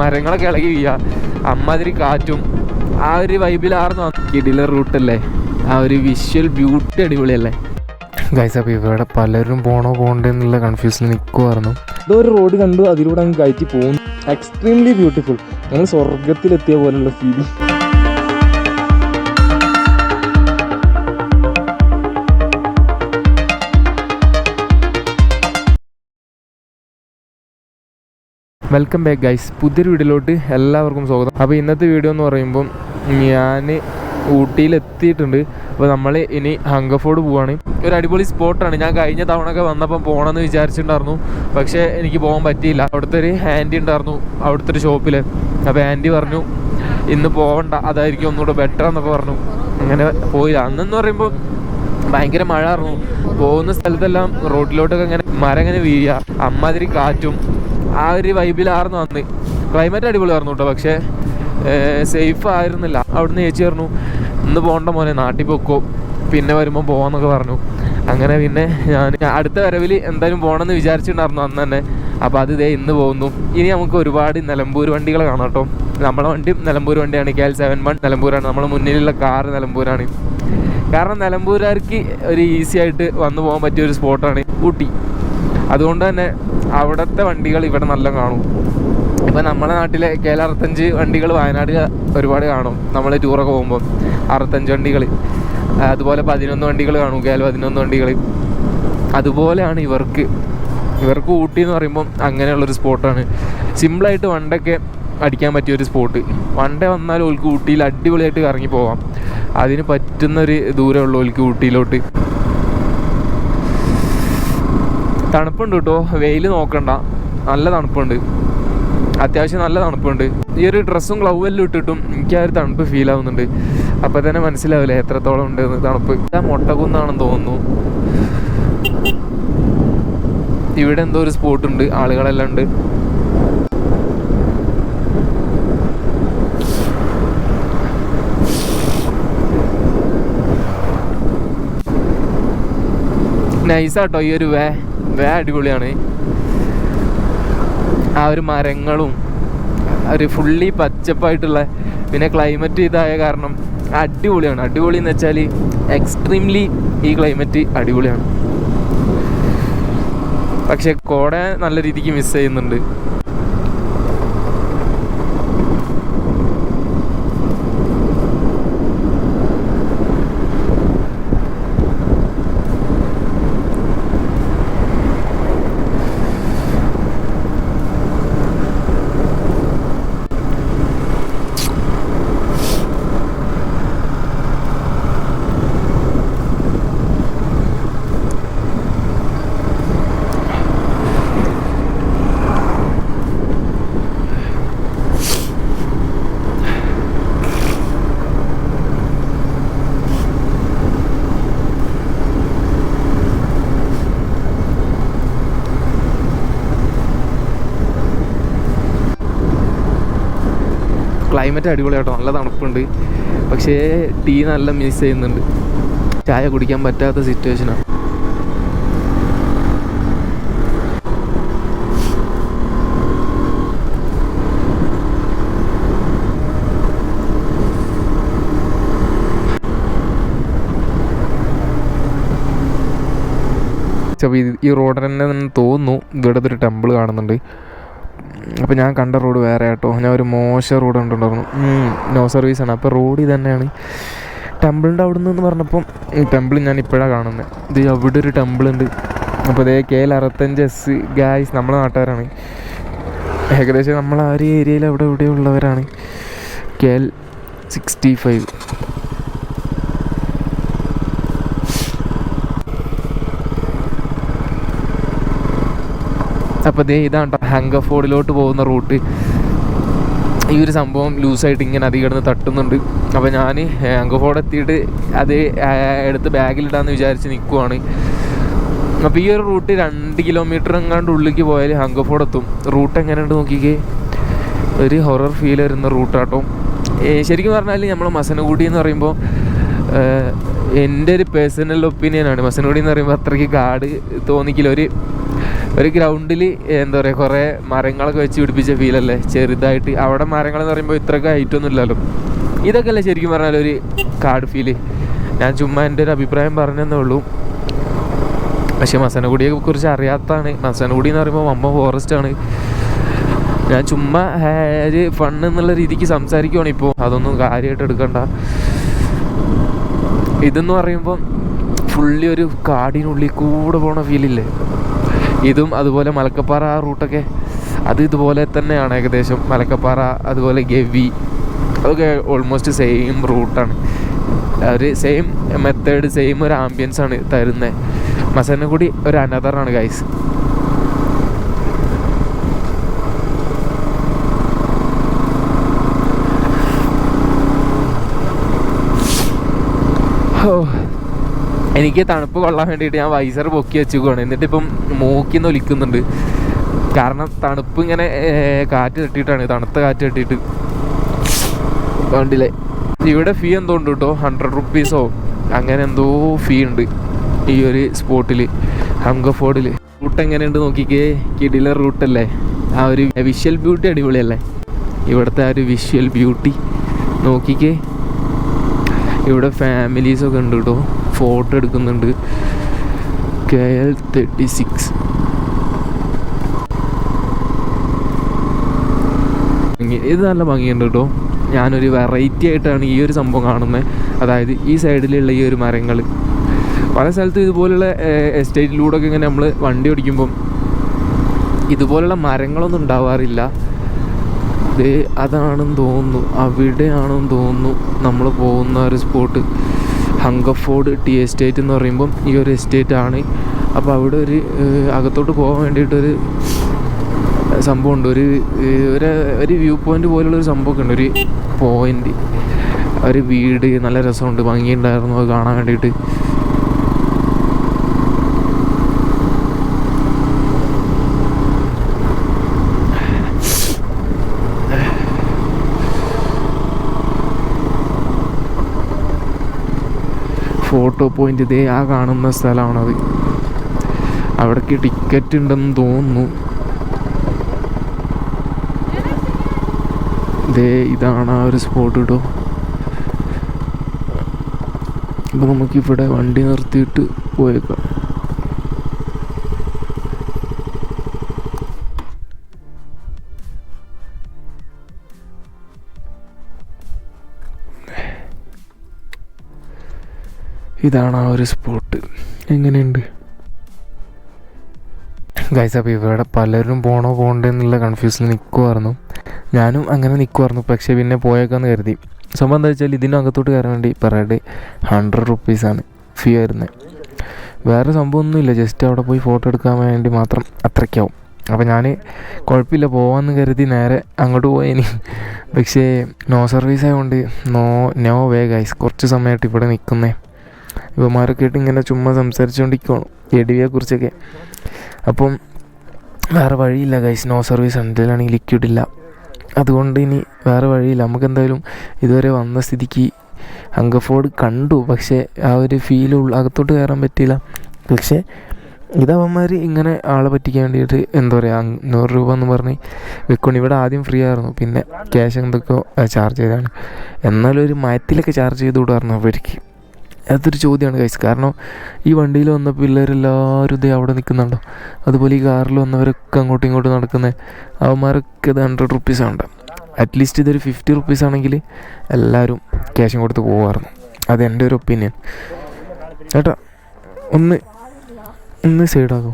മരങ്ങളൊക്കെ ഇളകി വീഴുക അമ്മാതിരി കാറ്റും. ആ ഒരു വൈബിലാർന്നു കിടിലർ റൂട്ടല്ലേ ആ ഒരു വിഷ്വൽ ബ്യൂട്ടി അടിപൊളിയല്ലേ? ഗൈസ് അപ്പോൾ ഇവിടെ പലരും പോണോ പോകണ്ടേ എന്നുള്ള കൺഫ്യൂഷനിൽ നിൽക്കുമായിരുന്നു ഇതൊരു റോഡ് കണ്ടു അതിലൂടെ അങ്ങ് കയറ്റി പോകും എക്സ്ട്രീംലി ബ്യൂട്ടിഫുൾ ഞങ്ങൾ സ്വർഗത്തിലെത്തിയ പോലുള്ള ഫീലിംഗ് വെൽക്കം ബാക്ക് ഗൈസ് പുതിയൊരു വീഡിയോയിലോട്ട് എല്ലാവർക്കും സ്വാഗതം. അപ്പോൾ ഇന്നത്തെ വീഡിയോ എന്ന് പറയുമ്പം ഞാൻ ഊട്ടിയിൽ എത്തിയിട്ടുണ്ട് അപ്പോൾ നമ്മൾ ഇനി ഹങ്കഫോർഡ് പോവാണ്. ഒരു അടിപൊളി സ്പോട്ടാണ്. ഞാൻ കഴിഞ്ഞ തവണ ഒക്കെ വന്നപ്പം പോകണമെന്ന് വിചാരിച്ചിട്ടുണ്ടായിരുന്നു. പക്ഷേ എനിക്ക് പോകാൻ പറ്റിയില്ല. അവിടുത്തെ ഒരു ഹാൻഡി ഉണ്ടായിരുന്നു അവിടുത്തെ ഒരു ഷോപ്പിൽ അപ്പോൾ ആന്റി പറഞ്ഞു ഇന്ന് പോകണ്ട അതായിരിക്കും ഒന്നുകൂടെ ബെറ്റർ എന്നൊക്കെ പറഞ്ഞു. അങ്ങനെ പോയില്ല അന്നെന്ന് പറയുമ്പോൾ ഭയങ്കര മഴ ആയിരുന്നു. പോകുന്ന സ്ഥലത്തെല്ലാം റോഡിലോട്ടൊക്കെ ഇങ്ങനെ മരം ഇങ്ങനെ വീഴുക. അമ്മാതിരി കാറ്റും ആ ഒരു വൈബിലായിരുന്നു അന്ന്. ക്ലൈമറ്റ് അടിപൊളിയായിരുന്നു കേട്ടോ പക്ഷേ സേഫ് ആയിരുന്നില്ല. അവിടുന്ന് ചേച്ചി പറഞ്ഞു ഇന്ന് പോകണ്ട മോനെ നാട്ടിൽ പൊക്കോ. പിന്നെ വരുമ്പോൾ പോകാമെന്നൊക്കെ പറഞ്ഞു. അങ്ങനെ പിന്നെ ഞാൻ അടുത്ത വരവിൽ എന്തായാലും പോകണമെന്ന് വിചാരിച്ചിട്ടുണ്ടായിരുന്നു അന്ന് തന്നെ. അപ്പോൾ അത് ഇതേ ഇന്ന് പോകുന്നു. ഇനി നമുക്ക് ഒരുപാട് നിലമ്പൂർ വണ്ടികൾ കാണാം കേട്ടോ നമ്മളെ വണ്ടി നിലമ്പൂർ വണ്ടിയാണ് കെ എൽ സെവൻ വൺ നിലമ്പൂരാണ്. നമ്മുടെ മുന്നിലുള്ള കാർ നിലമ്പൂരാണ്. കാരണം നിലമ്പൂരുകാർക്ക് ഒരു ഈസി ആയിട്ട് വന്നു പോകാൻ പറ്റിയ ഒരു സ്പോട്ടാണ് ഊട്ടി. അതുകൊണ്ട് തന്നെ അവിടുത്തെ വണ്ടികൾ ഇവിടെ നല്ല കാണും. ഇപ്പം നമ്മുടെ നാട്ടിലെ കെ എൽ അറുപത്തഞ്ച് വണ്ടികൾ വയനാട് ഒരുപാട് കാണും. നമ്മൾ ടൂറൊക്കെ പോകുമ്പോൾ അറുപത്തഞ്ച് വണ്ടികൾ അതുപോലെ പതിനൊന്ന് വണ്ടികൾ കാണും കെ എൽ പതിനൊന്ന് വണ്ടികൾ അതുപോലെയാണ് ഇവർക്ക്. ഇവർക്ക് ഊട്ടി എന്ന് പറയുമ്പം അങ്ങനെയുള്ളൊരു സ്പോട്ടാണ് സിമ്പിളായിട്ട് വണ്ടൊക്കെ അടിക്കാൻ പറ്റിയ ഒരു സ്പോട്ട് വണ്ട വന്നാൽ ഓൾക്ക് ഊട്ടിയിൽ അടിപൊളിയായിട്ട് കറങ്ങി പോവാം അതിന് പറ്റുന്നൊരു ദൂരമുള്ളൂ ഓൾക്ക് ഊട്ടിയിലോട്ട്. തണുപ്പുണ്ട് കേട്ടോ. വെയിൽ നോക്കണ്ട. നല്ല തണുപ്പുണ്ട്. അത്യാവശ്യം നല്ല തണുപ്പുണ്ട്. ഈ ഒരു ഡ്രസ്സും ഗ്ലൗ എല്ലാം ഇട്ടിട്ടും എനിക്ക് ആ ഒരു തണുപ്പ് ഫീൽ ആവുന്നുണ്ട്. അപ്പോൾ തന്നെ മനസ്സിലാവില്ല എത്രത്തോളം ഉണ്ട് തണുപ്പ്. ഇതാ മുട്ടകുന്നാണെന്ന് തോന്നുന്നു. ഇവിടെ എന്തോ ഒരു സ്പോട്ട് ഉണ്ട്. ആളുകളെല്ലാം ഉണ്ട്. നൈസാട്ടോ ഈ ഒരു വേ. വേ അടിപൊളിയാണ്. ആ ഒരു മരങ്ങളും ഒരു ഫുള്ളി പച്ചപ്പായിട്ടുള്ള പിന്നെ ക്ലൈമറ്റ് ഇതായ കാരണം അടിപൊളിയാണ്. അടിപൊളി എന്ന് വെച്ചാൽ എക്സ്ട്രീംലി ഈ ക്ലൈമറ്റ് അടിപൊളിയാണ്. പക്ഷെ കോട നല്ല രീതിക്ക് മിസ് ചെയ്യുന്നുണ്ട്. ക്ലൈമറ്റ് അടിപൊളിയാട്ടോ നല്ല തണുപ്പുണ്ട്. പക്ഷേ ടീ നല്ല മിസ് ചെയ്യുന്നുണ്ട്. ചായ കുടിക്കാൻ പറ്റാത്ത സിറ്റുവേഷനാണ് അപ്പോൾ ഈ റോഡ് തന്നെ തോന്നുന്നു. ഇവിടെ ഒരു ടെമ്പിൾ കാണുന്നുണ്ട്. അപ്പോൾ ഞാൻ കണ്ട റോഡ് വേറെ കേട്ടോ ഞാൻ ഒരു മോശം റോഡ് കണ്ടിട്ടുണ്ടായിരുന്നു. നോ സർവീസാണ് അപ്പോൾ റോഡ് തന്നെയാണ് ടെമ്പിളിന്റെ അവിടെ നിന്ന് പറഞ്ഞപ്പം ടെമ്പിൾ ഞാൻ ഇപ്പോഴാണ് കാണുന്നത് ഇത് അവിടെ ഒരു ടെമ്പിൾ ഉണ്ട്. അപ്പോൾ ഇതേ കെ എൽ അറുപത്തഞ്ച് എസ് ഗായ്സ് നമ്മളെ നാട്ടുകാരാണ്. ഏകദേശം നമ്മൾ ആ ഒരു ഏരിയയിൽ അവിടെ ഇവിടെ ഉള്ളവരാണ്. കെ എൽ സിക്സ്റ്റി ഫൈവ് അപ്പോൾ ദേ ഇതാണ് ഹങ്കഫോർഡിലോട്ട് പോകുന്ന റൂട്ട്. ഈ ഒരു സംഭവം ലൂസായിട്ട് ഇങ്ങനെ അധികം കിടന്ന് തട്ടുന്നുണ്ട്. അപ്പോൾ ഞാൻ ഹങ്കഫോർഡ് എത്തിയിട്ട് അത് എടുത്ത് ബാഗിലിടാന്ന് വിചാരിച്ച് നിൽക്കുവാണ് അപ്പോൾ ഈ ഒരു റൂട്ട് രണ്ട് കിലോമീറ്റർ എങ്ങാണ്ട് ഉള്ളിലേക്ക് പോയാൽ ഹങ്കഫോർഡ് എത്തും. റൂട്ട് എങ്ങനെയുണ്ട് നോക്കിക്കേ. ഒരു ഹൊറർ ഫീൽ വരുന്ന റൂട്ടാട്ടോ. ശരിക്കും പറഞ്ഞാൽ നമ്മൾ മസനഗുഡി എന്ന് പറയുമ്പോൾ എന്റെ ഒരു പേഴ്സണൽ ഒപ്പീനിയനാണ് മസനഗുഡി എന്ന് പറയുമ്പോൾ അത്രയ്ക്ക് ഗാഡ് തോന്നിക്കില്ല. ഒരു ഒരു ഗ്രൗണ്ടിൽ എന്താ പറയുക കുറേ മരങ്ങളൊക്കെ വെച്ച് പിടിപ്പിച്ച ഫീലല്ലേ ചെറുതായിട്ട്. അവിടെ മരങ്ങൾ എന്ന് പറയുമ്പോൾ ഇത്രയൊക്കെ ഹൈറ്റ് ഒന്നും ഇല്ലല്ലോ. ഇതൊക്കെ അല്ലേ ശരിക്കും പറഞ്ഞാൽ ഒരു കാട് ഫീൽ ഞാൻ ചുമ്മാ എന്റെ ഒരു അഭിപ്രായം പറഞ്ഞതന്നേ ഉള്ളൂ. പക്ഷെ മസനഗുഡിയെ കുറിച്ച് അറിയാത്തതാണ്. മസനഗുഡി എന്ന് പറയുമ്പോൾ വമ്പ ഫോറസ്റ്റ് ആണ്. ഞാൻ ചുമ്മാ ഹാര് ഫൺ എന്നുള്ള രീതിക്ക് സംസാരിക്കുവാണ് ഇപ്പോൾ അതൊന്നും കാര്യമായിട്ട് എടുക്കണ്ട. ഇതെന്ന് പറയുമ്പോൾ ഫുള്ളി ഒരു കാടിനുള്ളിൽ കൂടെ പോണ ഫീലില്ലേ ഇതും അതുപോലെ മലക്കപ്പാറ ആ റൂട്ടൊക്കെ അത് ഇതുപോലെ തന്നെയാണ് ഏകദേശം. മലക്കപ്പാറ അതുപോലെ ഗവി അതൊക്കെ ഓൾമോസ്റ്റ് സെയിം റൂട്ടാണ്. അവർ സെയിം മെത്തേഡ് സെയിം ഒരു ആംബിയൻസ് ആണ് തരുന്നത് മസനഗുഡി ഒരു അനദറാണ് ഗൈസ് എനിക്ക് തണുപ്പ് കൊള്ളാൻ വേണ്ടിയിട്ട് ഞാൻ വൈസർ പൊക്കി വെച്ചുകൊണ്ട് എന്നിട്ട് ഇപ്പം മൂക്കിന്ന് ഒലിക്കുന്നുണ്ട്. കാരണം തണുപ്പ് ഇങ്ങനെ കാറ്റ് തട്ടിയിട്ടാണ്. തണുത്ത കാറ്റ് തട്ടിയിട്ട്. കണ്ടില്ലേ? ഇവിടെ ഫീ എന്തോ ഉണ്ട് കേട്ടോ ഹൺഡ്രഡ് റുപ്പീസോ അങ്ങനെ എന്തോ ഫീ ഉണ്ട് ഈ ഒരു സ്പോട്ടിൽ ഹംഗഫോർഡിൽ റൂട്ട് എങ്ങനെയുണ്ട് നോക്കിക്കേ? കിടിലർ റൂട്ടല്ലേ ആ ഒരു വിഷ്വൽ ബ്യൂട്ടി അടിപൊളിയല്ലേ? ഇവിടുത്തെ ആ ഒരു വിഷ്വൽ ബ്യൂട്ടി നോക്കിക്കേ. ഇവിടെ ഫാമിലീസൊക്കെ ഉണ്ട് കേട്ടോ ഫോട്ടോ എടുക്കുന്നുണ്ട്. കെ എൽ തേർട്ടി സിക്സ് ഇത് നല്ല ഭംഗിയുണ്ട് കേട്ടോ. ഞാനൊരു വെറൈറ്റി ആയിട്ടാണ് ഈ ഒരു സംഭവം കാണുന്നത് അതായത് ഈ സൈഡിലുള്ള ഈ ഒരു മരങ്ങൾ. പല സ്ഥലത്തും ഇതുപോലുള്ള എസ്റ്റേറ്റിലൂടെ ഒക്കെ ഇങ്ങനെ നമ്മൾ വണ്ടി ഓടിക്കുമ്പം ഇതുപോലുള്ള മരങ്ങളൊന്നും ഉണ്ടാവാറില്ല. അതാണെന്ന് തോന്നുന്നു. അവിടെയാണെന്ന് തോന്നുന്നു നമ്മൾ പോകുന്ന ഒരു സ്പോട്ട് ഹങ്കഫോർഡ് ടി എസ്റ്റേറ്റ് എന്ന് പറയുമ്പം ഈ ഒരു എസ്റ്റേറ്റ് ആണ്. അപ്പോൾ അവിടെ ഒരു അകത്തോട്ട് പോകാൻ വേണ്ടിയിട്ടൊരു സംഭവമുണ്ട്. ഒരു ഒരു ഒരു വ്യൂ പോയിന്റ് പോലുള്ളൊരു സംഭവമൊക്കെ ഉണ്ട്. ഒരു പോയിന്റ്. ഒരു വീട് നല്ല രസമുണ്ട്. ഭംഗിയുണ്ടായിരുന്നു. അത് കാണാൻ വേണ്ടിയിട്ട്. ഫോട്ടോ പോയിന്റ് ഇതേ ആ കാണുന്ന സ്ഥലമാണത്. അവിടേക്ക് ടിക്കറ്റ് ഉണ്ടെന്ന് തോന്നുന്നു. ഇതേ ഇതാണ് ആ ഒരു സ്പോട്ട് കേട്ടോ അപ്പോൾ നമുക്കിവിടെ വണ്ടി നിർത്തിയിട്ട് പോയേക്കാം. ഇതാണ് ആ ഒരു സ്പോട്ട്. എങ്ങനെയുണ്ട്? ഗൈസ് അപ്പോൾ ഇവിടെ പലരും പോണോ പോകണ്ടേ എന്നുള്ള കൺഫ്യൂഷനിൽ നിൽക്കുമായിരുന്നു ഞാനും അങ്ങനെ നിൽക്കുമായിരുന്നു പക്ഷേ പിന്നെ പോയേക്കാന്ന് കരുതി. സംഭവം എന്താ വെച്ചാൽ ഇതിനകത്തോട്ട് കയറാൻ വേണ്ടി പെർ ഡേ ഹൺഡ്രഡ് റുപ്പീസാണ് ഫീ വരുന്നത് വേറെ സംഭവമൊന്നുമില്ല. ജസ്റ്റ് അവിടെ പോയി ഫോട്ടോ എടുക്കാൻ വേണ്ടി മാത്രം അത്രയ്ക്കാവും. അപ്പോൾ ഞാൻ കുഴപ്പമില്ല. പോവാമെന്ന് കരുതി നേരെ അങ്ങോട്ട് പോയേനി. പക്ഷേ നോ സർവീസ് ആയതുകൊണ്ട് നോ നോ വേ ഗൈസ് കുറച്ച് സമയമായിട്ട് ഇവിടെ നിൽക്കുന്നേ. ഇവന്മാരൊക്കെ ആയിട്ട് ഇങ്ങനെ ചുമ്മാ സംസാരിച്ചുകൊണ്ടിരിക്കുകയാണ് എ ഡി കുറിച്ചൊക്കെ അപ്പം വേറെ വഴിയില്ല ഗൈസ് നോ സർവീസ് എന്തെങ്കിലാണെങ്കിൽ ലിക്വിഡ് ഇല്ല. അതുകൊണ്ട് ഇനി വേറെ വഴിയില്ല. നമുക്ക് എന്തായാലും ഇതുവരെ വന്ന സ്ഥിതിക്ക് അങ്കഫോർഡ് കണ്ടു. പക്ഷേ ആ ഒരു ഫീൽ അകത്തോട്ട് കയറാൻ പറ്റിയില്ല. പക്ഷേ ഇതവന്മാർ ഇങ്ങനെ ആളെ പറ്റിക്കാൻ വേണ്ടിയിട്ട് എന്താ പറയുക അഞ്ഞൂറ് രൂപ എന്ന് പറഞ്ഞ് വെക്കണം ഇവിടെ ആദ്യം ഫ്രീ ആയിരുന്നു. പിന്നെ ക്യാഷ് എന്തൊക്കെയോ ചാർജ് ചെയ്താണ് എന്നാലും ഒരു മയത്തിലൊക്കെ ചാർജ് ചെയ്ത് വിടുമായിരുന്നു അവർക്ക്. അതൊരു ചോദ്യമാണ് കൈസ് കാരണം ഈ വണ്ടിയിൽ വന്ന പിള്ളേരെല്ലാവരും ഇതേ അവിടെ നിൽക്കുന്നുണ്ടോ അതുപോലെ ഈ കാറിൽ വന്നവരൊക്കെ അങ്ങോട്ടും ഇങ്ങോട്ടും നടക്കുന്നത് അവന്മാരൊക്കെ ഇത് ഹൺഡ്രഡ് റുപ്പീസാണ് അറ്റ്ലീസ്റ്റ് ഇതൊരു ഫിഫ്റ്റി റുപ്പീസ് ആണെങ്കിൽ എല്ലാവരും ക്യാഷും കൊടുത്ത് പോകുമായിരുന്നു അത് എന്റെ ഒരു ഒപ്പീനിയൻ ചേട്ടാ ഒന്ന് ഒന്ന് സൈഡാകോ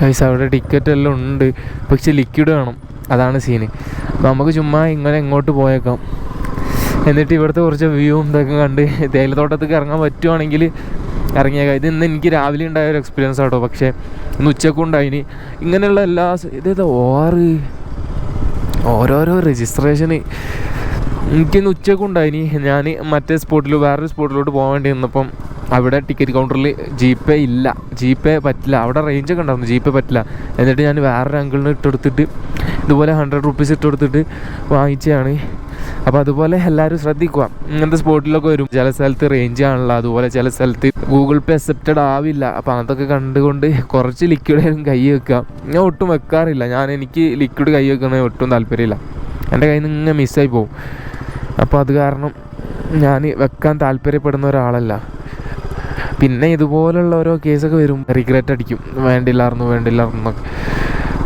ഗൈസ് അവിടെ ടിക്കറ്റ് എല്ലാം ഉണ്ട്. പക്ഷെ ലിക്വിഡ് വേണം. അതാണ് സീന് അപ്പോൾ നമുക്ക് ചുമ്മാ ഇങ്ങനെ ഇങ്ങോട്ട് പോയേക്കാം. എന്നിട്ട് ഇവിടുത്തെ കുറച്ച് വ്യൂവും ഇതൊക്കെ കണ്ട് തേയിലത്തോട്ടത്തേക്ക് ഇറങ്ങാൻ പറ്റുവാണെങ്കിൽ ഇറങ്ങിയേക്കാം. ഇത് ഇന്ന് എനിക്ക് രാവിലെ ഉണ്ടായ ഒരു എക്സ്പീരിയൻസ് ആട്ടോ. പക്ഷേ ഇന്ന് ഉച്ചക്കും ഉണ്ടായിന് ഇങ്ങനെയുള്ള എല്ലാ ഇതേതാ ഓറ് ഓരോരോ രജിസ്ട്രേഷന് എനിക്കിന്ന് ഉച്ചക്കുണ്ടായിനി ഞാൻ മറ്റേ സ്പോട്ടിൽ വേറൊരു സ്പോട്ടിലോട്ട് പോകാൻ വേണ്ടി നിന്നപ്പം അവിടെ ടിക്കറ്റ് കൗണ്ടറിൽ ജിപേ ഇല്ല. ജിപേ പറ്റില്ല. അവിടെ റേഞ്ചൊക്കെ ഉണ്ടായിരുന്നു. ജിപേ പറ്റില്ല. എന്നിട്ട് ഞാൻ വേറൊരു അങ്കിളിന് ഇട്ടെടുത്തിട്ട് ഇതുപോലെ ഹൺഡ്രഡ് റുപ്പീസ് ഇട്ടെടുത്തിട്ട് വാങ്ങിച്ചതാണ്. അപ്പോൾ അതുപോലെ എല്ലാവരും ശ്രദ്ധിക്കുക. ഇങ്ങനത്തെ സ്പോട്ടിലൊക്കെ വരും. ചില സ്ഥലത്ത് റേഞ്ച് ആണല്ലോ. അതുപോലെ ചില സ്ഥലത്ത് ഗൂഗിൾ പേ അക്സെപ്റ്റഡ് ആവില്ല. അപ്പോൾ അതൊക്കെ കണ്ടുകൊണ്ട് കുറച്ച് ലിക്വിഡ് കൈ വെക്കുക. ഞാൻ ഒട്ടും വെക്കാറില്ല. ഞാൻ എനിക്ക് ലിക്വിഡ് കൈ വെക്കണേ ഒട്ടും താല്പര്യമില്ല. എന്റെ കയ്യിൽ നിന്ന് ഇങ്ങനെ മിസ്സായി പോകും. അപ്പോൾ അത് കാരണം ഞാൻ വെക്കാൻ താല്പര്യപ്പെടുന്ന ഒരാളല്ല. പിന്നെ ഇതുപോലുള്ള ഓരോ കേസൊക്കെ വരും. റിഗ്രറ്റ് അടിക്കും. വേണ്ടില്ലായിരുന്നു വേണ്ടില്ലായിരുന്നു എന്നൊക്കെ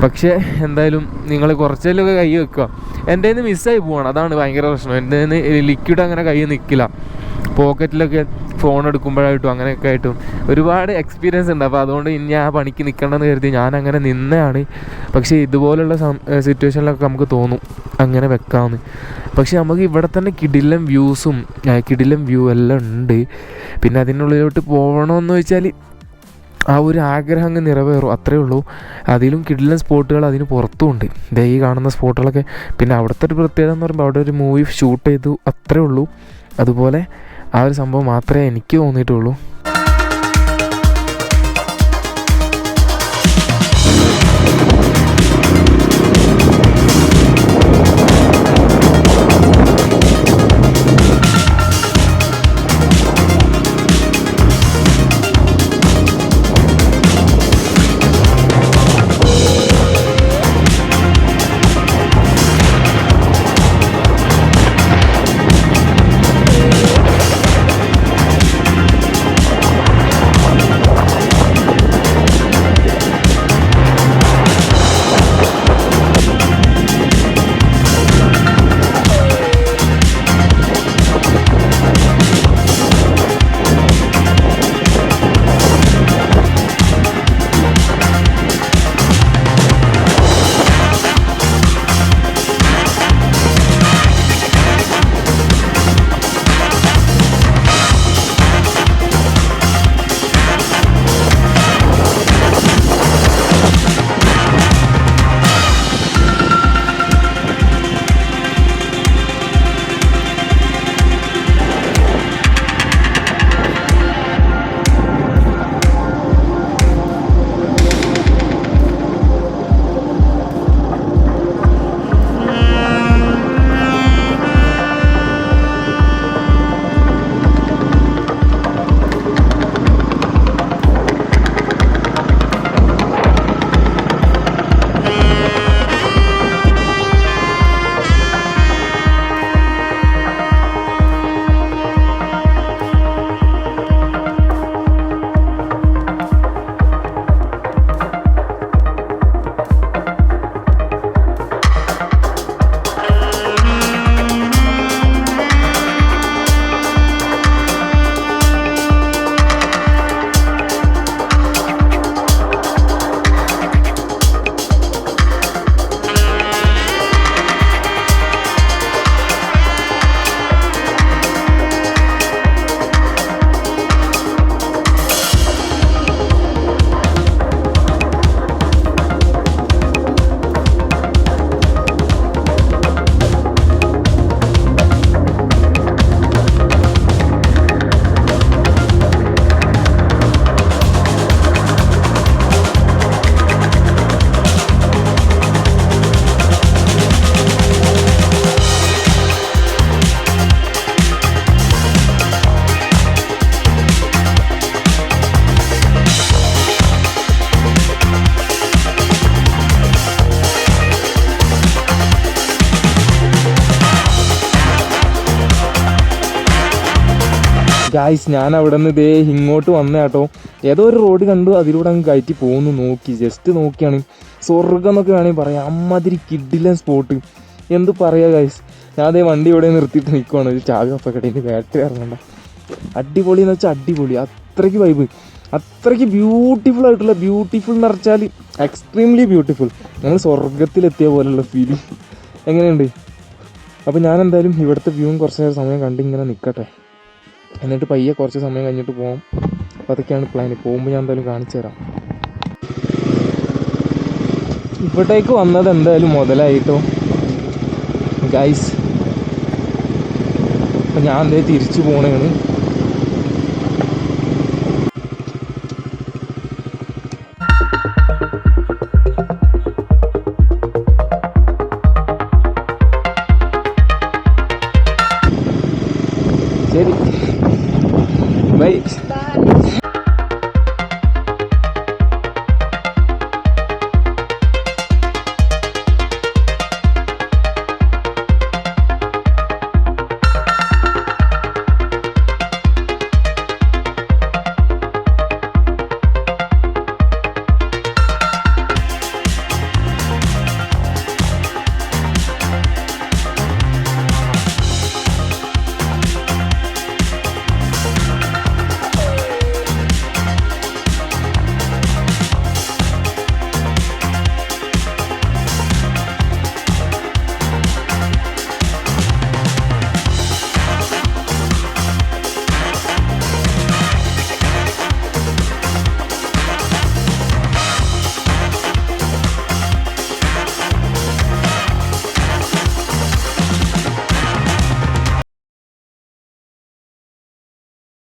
പക്ഷേ എന്തായാലും നിങ്ങൾ കുറച്ചേലൊക്കെ കൈ വെക്കുക. എന്റെ നിന്ന് മിസ്സായി പോവാണ്. അതാണ് ഭയങ്കര പ്രശ്നം. എന്റെ നിന്ന് ലിക്വിഡ് അങ്ങനെ കൈ നിൽക്കില്ല പോക്കറ്റിലൊക്കെ ഫോൺ എടുക്കുമ്പോഴായിട്ടും അങ്ങനെയൊക്കെ ആയിട്ടും ഒരുപാട് എക്സ്പീരിയൻസ് ഉണ്ട്. അപ്പോൾ അതുകൊണ്ട് ഇനി ആ പണിക്ക് നിൽക്കണമെന്ന് കരുതി ഞാൻ അങ്ങനെ നിന്നതാണ്. പക്ഷേ ഇതുപോലുള്ള സിറ്റുവേഷനിലൊക്കെ നമുക്ക് തോന്നും. അങ്ങനെ വെക്കാമെന്ന് പക്ഷേ നമുക്ക് ഇവിടെ തന്നെ കിടിലം വ്യൂസും കിടിലം വ്യൂ എല്ലാം ഉണ്ട്. പിന്നെ അതിനുള്ളിലോട്ട് പോകണമെന്ന് വെച്ചാൽ ആ ഒരു ആഗ്രഹം അങ്ങ് നിറവേറും. അത്രയേ ഉള്ളൂ. അതിലും കിടിലൻ സ്പോട്ടുകൾ അതിന് പുറത്തുമുണ്ട്. ദേ ഈ കാണുന്ന സ്പോട്ടുകളൊക്കെ. പിന്നെ അവിടുത്തെ ഒരു പ്രത്യേകത എന്ന് പറയുമ്പോൾ അവിടെ ഒരു മൂവി ഷൂട്ട് ചെയ്തു. അത്രയേ ഉള്ളൂ. അതുപോലെ ആ ഒരു സംഭവം മാത്രമേ എനിക്ക് തോന്നിയിട്ടുള്ളൂ. ഗായ്സ് ഞാൻ അവിടെ നിന്ന് ഇതേ ഇങ്ങോട്ട് വന്ന കേട്ടോ ഏതോ ഒരു റോഡ് കണ്ടു അതിലൂടെ അങ്ങ് കയറ്റി പോകുന്നു നോക്കി. ജസ്റ്റ് നോക്കിയാണ്. സ്വർഗം എന്നൊക്കെ വേണമെങ്കിൽ പറയാം. അമ്മാതിരി കിഡിലൻ സ്പോട്ട് എന്ത് പറയാ ഗായ്സ് ഞാൻ അതേ വണ്ടി ഇവിടെ നിർത്തിയിട്ട് നിൽക്കുവാണ് ഒരു ചാക ഒപ്പക്കട്ടെ ഇതിന്റെ ബാറ്ററി ഇറങ്ങണ്ട. അടിപൊളി എന്ന് വെച്ചാൽ അടിപൊളി. അത്രയ്ക്ക് വൈബ് അത്രയ്ക്ക് ബ്യൂട്ടിഫുൾ ആയിട്ടുള്ള ബ്യൂട്ടിഫുൾ എന്ന് പറഞ്ഞാൽ എക്സ്ട്രീംലി ബ്യൂട്ടിഫുൾ ഞങ്ങൾ സ്വർഗത്തിലെത്തിയ പോലുള്ള ഫീലിംഗ് എങ്ങനെയുണ്ട്? അപ്പോൾ ഞാൻ എന്തായാലും ഇവിടുത്തെ വ്യൂവും കുറച്ച് നേരം സമയം കണ്ട് ഇങ്ങനെ നിൽക്കട്ടെ എന്നിട്ട് പയ്യെ കുറച്ച് സമയം കഴിഞ്ഞിട്ട് പോകും അപ്പോൾ അതൊക്കെയാണ് പ്ലാൻ പോകുമ്പോൾ ഞാൻ എന്തായാലും കാണിച്ചു തരാം. ഇവിടേക്ക് വന്നത് എന്തായാലും മുതലായിട്ടോ. ഗൈസ് അപ്പം ഞാൻ ദേ തിരിച്ചു പോണേണ്. Wait. Bye.